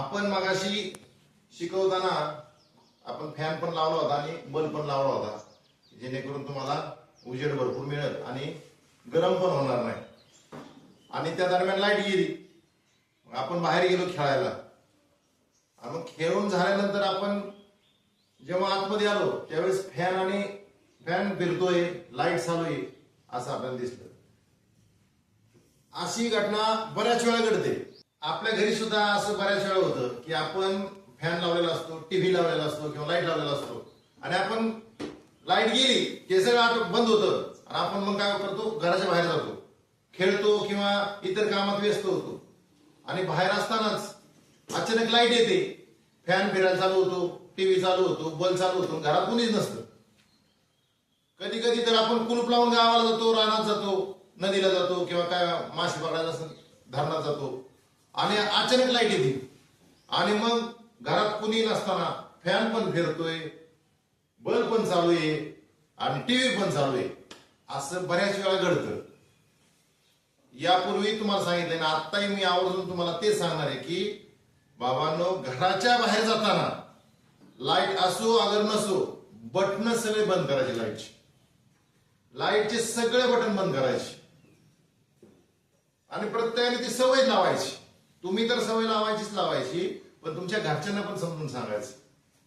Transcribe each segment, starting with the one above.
आपण मगाशी शिकवताना आपण फॅन पण लावला होता आणि बल्ब पण लावला होता जेणेकरून तुम्हाला उजेड भरपूर मिळेल आणि गरम पण होणार नाही. आणि त्या दरम्यान लाइट गेली. आपण बाहेर गेलो खेळायला. आणि मग खेळून झाल्यानंतर आपण जेव्हा आतमध्ये आलो त्यावेळेस फॅन आणि फॅन फिरतोय लाइट चालू आहे असं आपल्याला दिसलं. अशी घटना बऱ्याच वेळा घडते. आपल्या घरी सुद्धा असं बऱ्याच वेळा होतं की आपण फॅन लावलेला असतो टीव्ही लावलेला असतो किंवा लाइट लावलेला असतो. आणि आपण लाइट गेली की सगळं बंद होतं. आणि आपण मग काय करतो? घराच्या बाहेर जातो. खेळतो किंवा इतर कामात व्यस्त होतो. आणि बाहेर असतानाच अचानक लाइट येते. फॅन फिरायला चालू होतो टीव्ही चालू होतो बल्ब चालू होतो. घरात कुणीच नसतं. कधी कधी तर आपण कुलूप लावून गावाला जातो रानात जातो नदीला जातो किंवा काय मासे पकडायला धरणात जातो. आणि अचानक लाइट येते. आणि मग घरात कुणी नसताना फॅन पण फिरतोय बल्ब पण चालू आहे आणि टीव्ही पण चालू आहे असं बऱ्याच वेळा घडतं. यापूर्वी तुम्हाला सांगितलं ना आत्ताही मी आवर्जून तुम्हाला ते सांगणार आहे की बाबांनो घराच्या बाहेर जाताना लाइट असो अगर नसो बटन सगळे बंद करायचे लाईटचे. लाईटचे सगळे बटन बंद करायचे. आणि प्रत्येकाने ती सवय लावायची. तुम्ही तर सवय लावायचीच लावायची पण तुमच्या घरच्यांना पण समजून सांगायचं.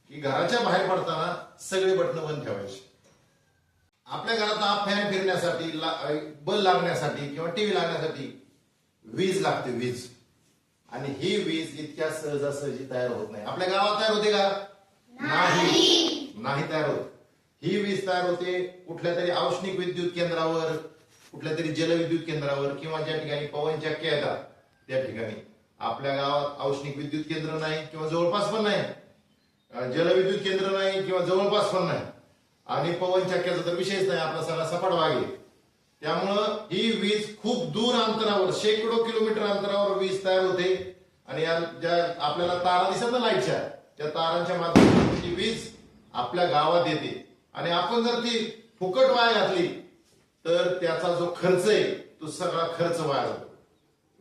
की घराच्या बाहेर पडताना सगळे बटन बंद ठेवायचे. आपल्या घरात हा फॅन फिरण्यासाठी बल्ब लागण्यासाठी किंवा टीव्ही लागण्यासाठी वीज लागते वीज. आणि ही वीज इतक्या सहजासहजी तयार होत नाही. आपल्या गावात तयार होते का? नाही. नाही तयार होत. ही वीज तयार होते कुठल्या तरी औष्णिक विद्युत केंद्रावर कुठल्या तरी जलविद्युत केंद्रावर किंवा ज्या ठिकाणी पवन चक्क्या येतात त्या ठिकाणी. आपल्या गावात औष्णिक विद्युत केंद्र नाही किंवा जवळपास पण नाही. जलविद्युत केंद्र नाही किंवा जवळपास पण नाही. आणि पवन चक्क्याचा तर विषयच नाही आपला सगळा सपाट भाग आहे. त्यामुळं ही वीज खूप दूर अंतरावर शेकडो किलोमीटर अंतरावर वीज तयार होते. आणि या ज्या आपल्याला तारा दिसत ना लाईटच्या त्या तारांच्या माध्यमातून ती वीज आपल्या गावात येते. आणि आपण जर ती फुकट वाया घातली तर त्याचा जो खर्च आहे तो सगळा खर्च वाया जातो.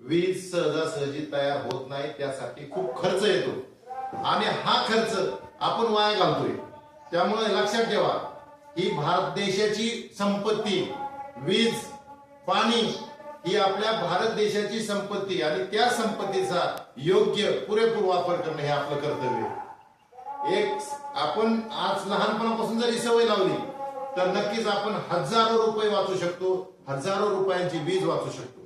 वीज सहजासहजी तयार होत नाही त्यासाठी खूप खर्च येतो. आणि हा खर्च आपण वाया घालतोय. त्यामुळे लक्षात ठेवा ही भारत देशाची संपत्ती वीज पाणी ही आपल्या भारत देशाची संपत्ती आणि त्या संपत्तीचा योग्य पुरेपूर वापर करणे हे आपलं कर्तव्य एक आपण आज लहानपणापासून जरी सवय लावली तर नक्कीच आपण हजारो रुपये वाचू शकतो हजारो रुपयांची वीज वाचू शकतो.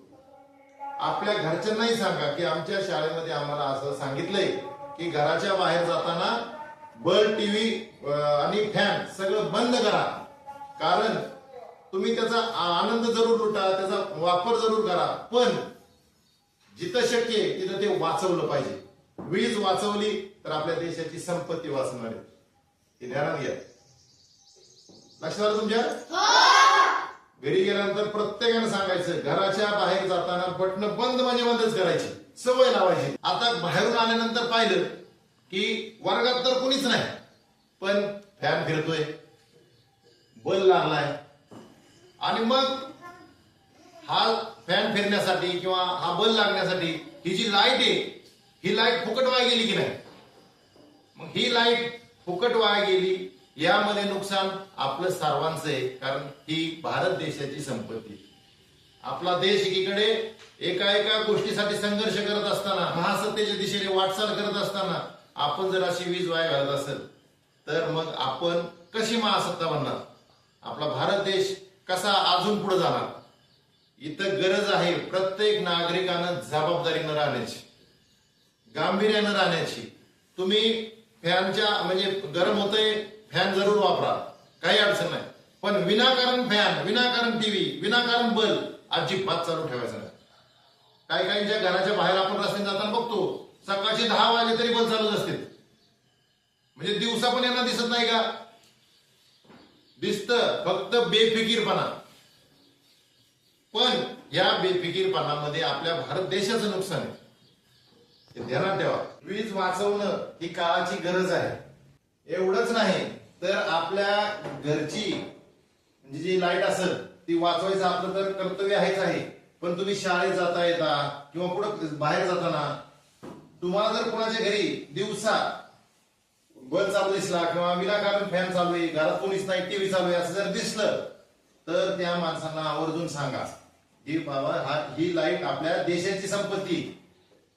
आपल्या घरच्यांनाही सांगा की आमच्या शाळेमध्ये आम्हाला असं सांगितलंय की घराच्या बाहेर जाताना बल्ब टीव्ही आणि फॅन सगळं बंद करा. कारण तुम्ही त्याचा आनंद जरूर लुटा त्याचा वापर जरूर करा. पण जिथं शक्य आहे तिथं ते वाचवलं पाहिजे. वीज वाचवली तर आपल्या देशाची संपत्ती वाचणार आहे. हे ध्यानात घ्या. लक्षात आलं तुमच्या? हो! घरी गेल्यानंतर प्रत्येकाने सांगायचं घराच्या बाहेर जाताना बटन बंद म्हणजे बंदच करायची. सवय लावायची. आता बाहेरून आल्यानंतर पाहिलं की वर्गात तर कोणीच नाही पण फॅन फिरतोय बल लागलाय. आणि मग हा फॅन फिरण्यासाठी किंवा हा बल लागण्यासाठी ही जी लाइट आहे ही लाइट फुकट वाया गेली की नाही? मग ही लाइट फुकट वाया गेली यामध्ये नुकसान आपलं सर्वांचं आहे कारण ही भारत देशाची संपत्ती. आपला देश एकीकडे एका एका गोष्टीसाठी संघर्ष करत असताना महासत्तेच्या दिशेने वाटचाल करत असताना आपण जर अशी वीज वाया घालत असेल तर मग आपण कशी महासत्ता बनणार? आपला भारत देश कसा अजून पुढे जाणार? इथं गरज आहे प्रत्येक नागरिकानं जबाबदारीनं राहण्याची गांभीर्यानं राहण्याची. तुम्ही फॅनच्या म्हणजे गरम होतंय फॅन जरूर वापरा. काही अडचण नाही. पण विनाकारण फॅन विनाकारण टीव्ही विनाकारण बल्ब अजिबात चालू ठेवायचं नाही. काही काहींच्या घराच्या बाहेर आपण रस्त्याने जाताना बघतो सकाळचे दहा वाजले तरी बल्ब चालूच असते म्हणजे दिवसा पण यांना दिसत नाही का? दिसत फक्त बेफिकीरपणा. पण या बेफिकीरपणामध्ये आपल्या भारत देशाचं नुकसान आहे. ध्यानात ठेवा. वीज वाचवणं ही काळाची गरज आहे. एवढंच नाही तर आपल्या घरची म्हणजे जी लाइट असेल ती वाचवायचं आपलं तर कर्तव्य आहेच आहे. पण तुम्ही शाळेत जाता येता किंवा कुठं बाहेर जाताना तुम्हाला जर कोणाच्या घरी दिवसा बल्ब चालू दिसला किंवा विनाकारण फॅन चालू आहे घरात कोणीच नाही टीव्ही चालू आहे असं जर दिसलं तर त्या माणसांना आवर्जून सांगा की बाबा हा ही लाइट आपल्या देशाची संपत्ती.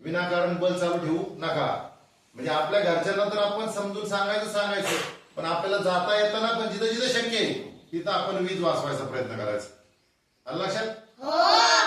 विनाकारण बल चालू ठेवू नका. म्हणजे आपल्या घरच्यांना तर आपण समजून सांगायचं सांगायचं पण आपल्याला जाता येताना पण जिथं जिथं शक्य आहे तिथं आपण वीज वाचवायचा प्रयत्न करायचा. लक्षात? हो.